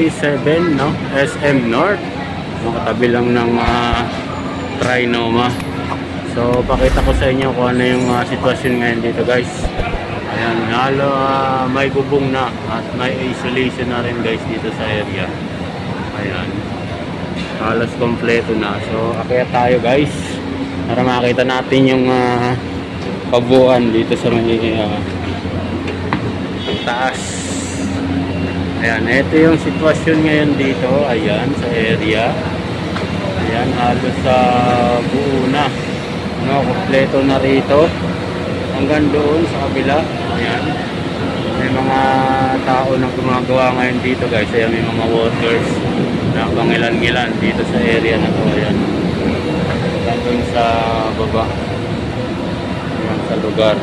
nandito naman tayo sa MRT 7, no? SM North. No, katabi lang ng ah, Trinoma. So, pakita ko sa inyo kung ano yung ah, sitwasyon ngayon dito, guys. Ayan, halo ah, may bubong na at may isolation na rin, guys, dito sa area. Ayan. Halos kompleto na. So, akyat tayo, guys. Para makita natin yung ah, pabuan dito sa may ah, taas. Ayan, ito yung sitwasyon ngayon dito. Ayan, sa area. Ayan, halos sa buo na. No, kompleto na rito. Hanggang doon sa kabila. Ayan. May mga tao na gumagawa ngayon dito guys. Ayan, may mga workers na pangilan-ngilan dito sa area na to. Ayan. Hanggang sa baba. Ayan, sa lugar.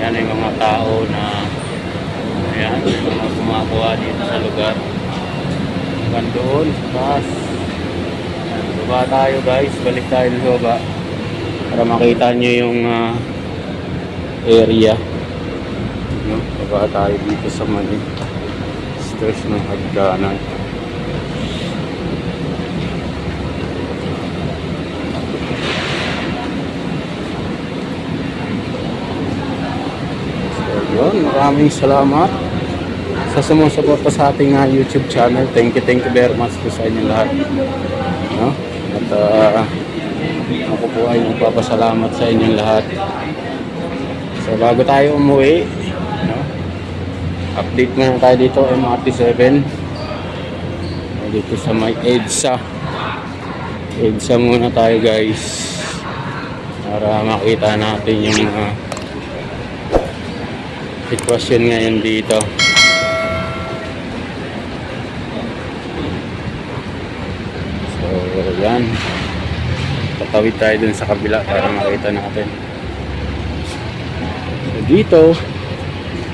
Ayan, may mga tao na Ayan, may mga gumagawa dito sa lugar. Hanggang doon, sa taas. Baba tayo guys, balik tayo sa baba. Para makita nyo yung ah, area. No? Baba tayo dito sa mali. Stairs ng hagdanan. Maraming salamat sa sumusuporta sa ating ah, YouTube channel. Thank you, thank you very much po sa inyo lahat. No? At ah, ako po ay nagpapasalamat sa inyong lahat. So bago tayo umuwi, no? update muna tayo dito MRT 7 dito sa may EDSA EDSA muna tayo guys para makita natin yung ah, sitwasyon ngayon dito. So, yan. Tatawid tayo dun sa kabila para makita natin. So, dito,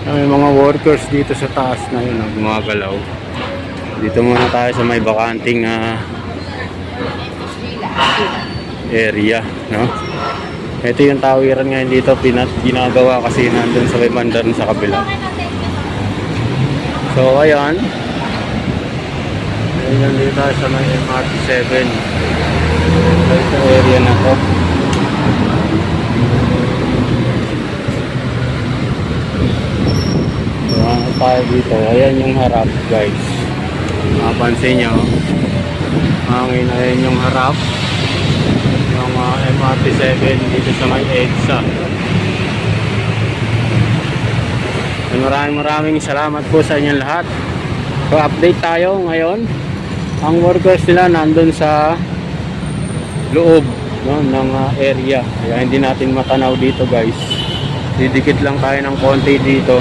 may mga workers dito sa taas na yun, ang gumagalaw. Dito muna tayo sa may bakanting ah, area, no? Ito yung tawiran ngayon dito, pinat ginagawa kasi nandun sa may banda rin sa kabila. So, ayan. Ayan dito tayo sa may MRT 7. Ito area na to. So, ano tayo dito? Ayan yung harap, guys. Mapansin nyo. Hangin na yan yung harap. Yung uh, MRT 7 dito sa may EDSA. Maraming maraming salamat po sa inyong lahat. So update tayo ngayon. Ang workers nila nandun sa loob no, ng uh, area. Kaya hindi natin matanaw dito guys. Didikit lang tayo ng konti dito.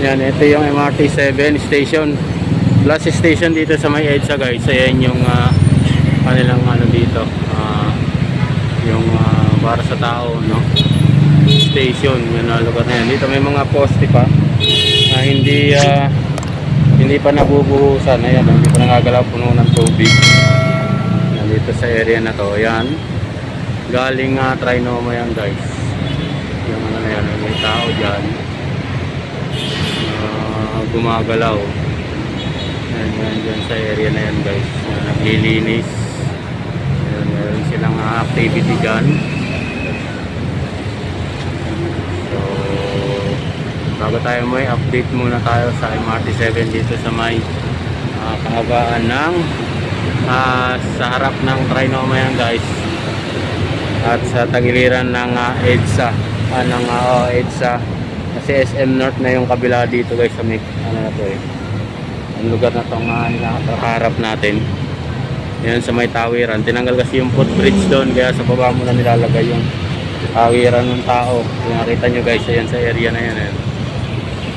Yan, ito yung MRT 7 station. Last station dito sa may EDSA guys. Ayan yung uh, kanilang ano dito. ah, yung ah, para sa tao, no? Station, yun na lugar na yan. Dito may mga poste pa na hindi ah, hindi pa nabubuhusan. Ayan, hindi pa nangagalaw puno ng tubig. Yan, dito sa area na to. Ayan. Galing uh, Trinoma yan guys. Yung ano na yan, may tao dyan. Ah, gumagalaw. Yan, yan, dyan sa area na yan guys. Yan, naglilinis. Ayan, meron silang ah, activity dyan. So, bago tayo may update muna tayo sa MRT 7 dito sa may uh, kahabaan ng ah, sa harap ng Trinoma yan guys. At sa tagiliran ng ah, EDSA. Ah, ng oh, EDSA. Kasi SM North na yung kabila dito guys sa may ano na to eh. Ang lugar na itong uh, nakaharap natin. Yan sa may tawiran. Tinanggal kasi yung footbridge doon kaya sa baba mo na nilalagay yung tawiran ng tao. Kung nakita nyo guys, ayan sa area na yan. Ayan.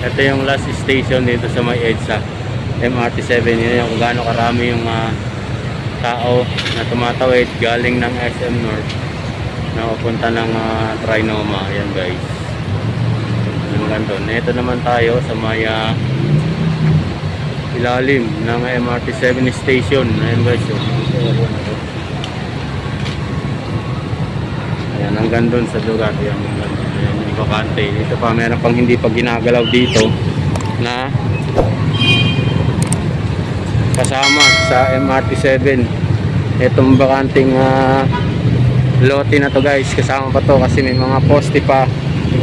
Ito yung last station dito sa may EDSA. MRT 7. Yun yung kung gaano karami yung ah, tao na tumatawid galing ng SM North na papunta ng ah, Trinoma. Ayan guys. Hanggang doon. Ito naman tayo sa may ah, ilalim ng MRT 7 station. Ayan guys. Yung, Ayan, hanggang doon sa lugar. Ayan, hanggang doon. Bakante. Ito pa, meron pang hindi pa ginagalaw dito. na kasama sa MRT7 itong bakanting ah, lote na to guys kasama pa to kasi may mga poste pa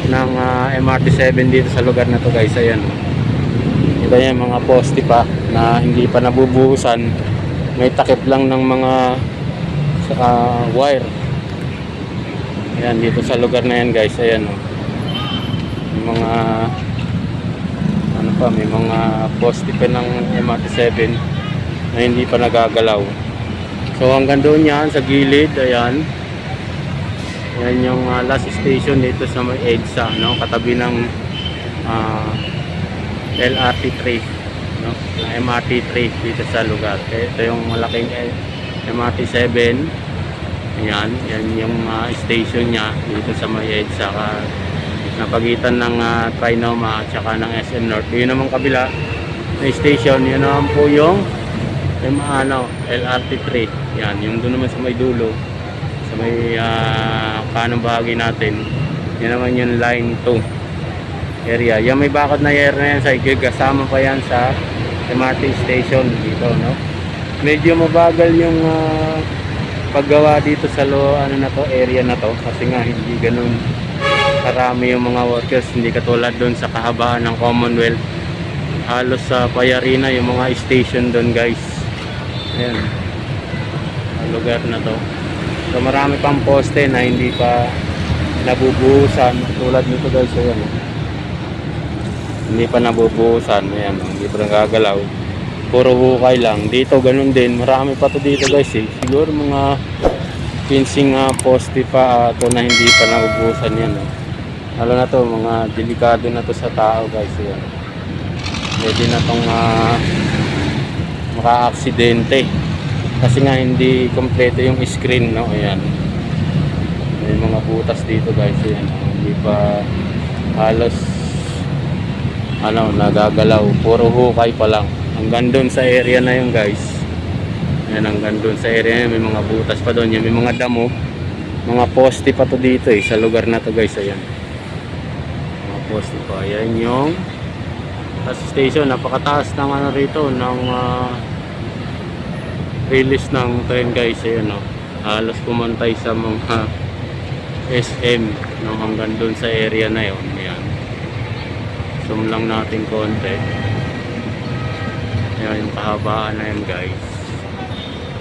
ng ah, MRT7 dito sa lugar na to guys ayan ito yan mga poste pa na hindi pa nabubuhusan may takip lang ng mga ah, wire ayan dito sa lugar na yan guys ayan oh. May mga ano pa may mga poste pa ng MRT7 na hindi pa nagagalaw. So hanggang doon yan sa gilid ayan. Yan yung ah, last station dito sa may EDSA no? Katabi ng ah, LRT 3 no? MRT 3 dito sa lugar. Eh, ito yung malaking MRT 7 yan yan yung ah, station niya dito sa may EDSA ka napagitan ng uh, Trinoma at saka ng SM North. Yun naman kabila na station yun naman po yung yung ano, LRT 3 yan yung doon naman sa may dulo sa may uh, kanang bahagi natin. Yan naman yung line 2 area. Yan may bakod na area na yan sa ikig kasama pa yan sa MRT station dito no? Medyo mabagal yung ah, paggawa dito sa lo ano na to area na to. Kasi nga hindi ganun karami yung mga workers hindi katulad doon sa kahabaan ng Commonwealth. Halos sa Payarina yung mga station doon guys. Ayan. Ang lugar na to. So marami pang poste na hindi pa nabubuhusan. Tulad nito guys ayan oh. hindi pa nabubuhusan. Ayan oh, hindi pa nagagalaw. Puro hukay lang. Dito ganun din. Marami pa to dito guys eh. Siguro mga pinsing uh, poste pa to na hindi pa nabubuhusan yan oh. Lalo na to, mga delikado na to sa tao guys. Yan. Pwede na tong uh, maka-aksidente. Kasi nga hindi kompleto yung screen, no? Ayan. May mga butas dito guys. Ayan. Hindi pa halos ano, nagagalaw. Puro hukay pa lang. Hanggang doon sa area na yun guys. Ayan, hanggang doon sa area na may mga butas pa doon. Yan, may mga damo. Mga poste pa to dito eh, sa lugar na to guys. Ayan poste pa. Ayan yung bus station. Napakataas ng ano rito ng ah, release ng train guys. Ayan o. Halos pumantay sa mga SM no, hanggang doon sa area na yon. Ayan. Zoom lang natin konti. Ayan yung kahabaan na yan guys.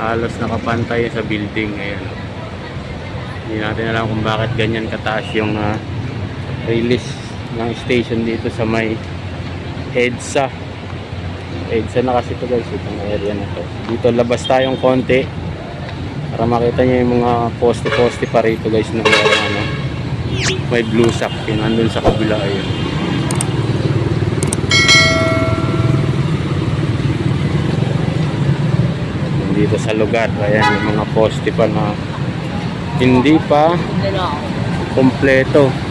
Halos nakapantay sa building. Ayan o. Hindi natin alam kung bakit ganyan kataas yung ah, release ng station dito sa may EDSA. EDSA na kasi ito guys itong area na to. Dito labas tayong konti para makita nyo yung mga poste-poste pa rito guys na merong ano may blue sack. Yun andun sa kabila ayun. Dito sa lugar ayan yung mga poste pa na hindi pa kompleto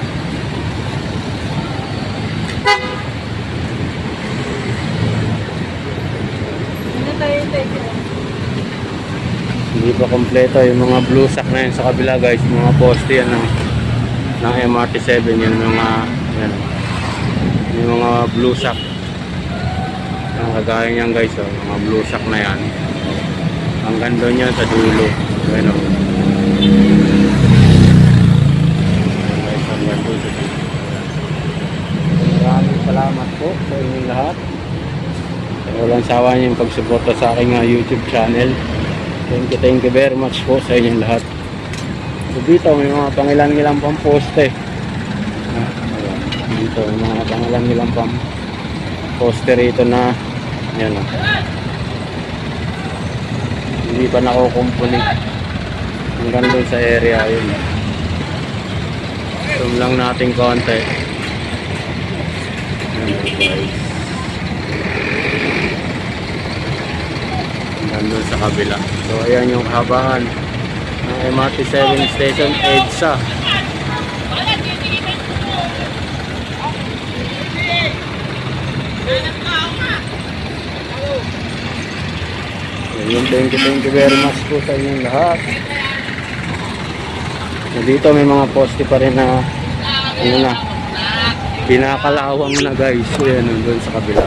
pa kompleto yung mga blue sack na yun sa kabila guys. Mga poste yan ng, ng MRT7 yun yung mga yan, yung mga blue sack. Yung kagaya niyan guys oh, mga blue sack na yan. Hanggang doon yan sa dulo. Ayun oh. Guys maraming salamat po sa inyong lahat. Walang sawa niyo yung pagsuporta sa aking uh, YouTube channel Thank you, thank you very much po sa inyong lahat. So dito may mga pangilan-ilang pang poste. Ah. Dito may mga pangilan-ilang pang poste rito na yan o. Hindi pa nakukumpuni. Hanggang doon sa area yun. Zoom lang natin konti. Ayan guys. Nandun sa kabila. So ayan yung habaan ng MRT7 station EDSA. Yun, thank you, thank you very much po sa inyong lahat. So, dito may mga poste pa rin na ano na Pinakalawang na guys. Ayan, doon sa kabila.